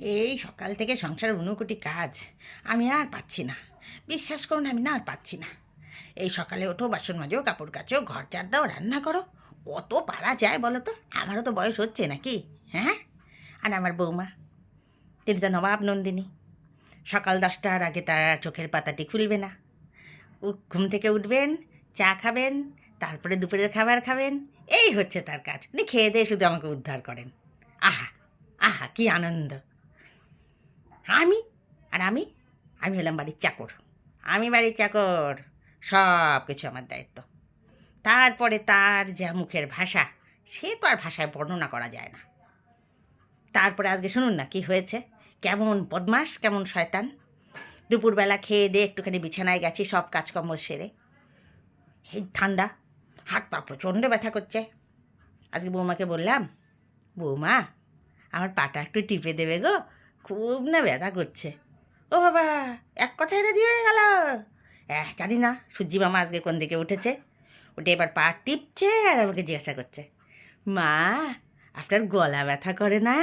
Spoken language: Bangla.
এই সকাল থেকে সংসার উনকোটি কাজ। আমি আর পাচ্ছি না। বিশ্বাস করুন, আমি না আর পাচ্ছি না। এই সকালে ওঠো, বাসন মাজো, কাপড় কাচো, ঘর চার দাও, রান্না করো। কত পারা যায় বলো তো? আমারও তো বয়স হচ্ছে নাকি? হ্যাঁ? আর আমার বৌমা, তিনি তো নবাব নন্দিনী। সকাল দশটার আগে তারা চোখের পাতাটি খুলবে না। ঘুম থেকে উঠবেন, চা খাবেন, তারপরে দুপুরের খাবার খাবেন। এই হচ্ছে তার কাজ। উনি খেয়ে দিয়ে শুধু আমাকে উদ্ধার করেন। আহা আহা, কি আনন্দ। আমি, আর আমি আমি হলাম বাড়ির চাকর। আমি বাড়ির চাকর, সব কিছু আমার দায়িত্ব। তারপরে তার যা মুখের ভাষা, সে তো আর ভাষায় বর্ণনা করা যায় না। তারপরে আজকে শুনুন না, কি হয়েছে? কেমন বদমাস কেমন শয়তান? দুপুরবেলা খেয়ে দিয়ে একটুখানি বিছানায় গেছি, সব কাজকর্ম সেরে। এই ঠান্ডা, হাত পা প্রচণ্ড ব্যথা করছে। আজকে বৌমাকে বললাম, বৌমা, আমার পাটা একটু টিপে দেবে গো। খুব না ব্যথা করছে। ও বাবা, এক কথায় রেডি হয়ে গেল। এক জানি না সূর্যি মামা আজকে কোন দিকে উঠেছে। উঠে এবার পা টিপছে আর আমাকে জিজ্ঞাসা করছে, মা, আপনার গলা ব্যথা করে না?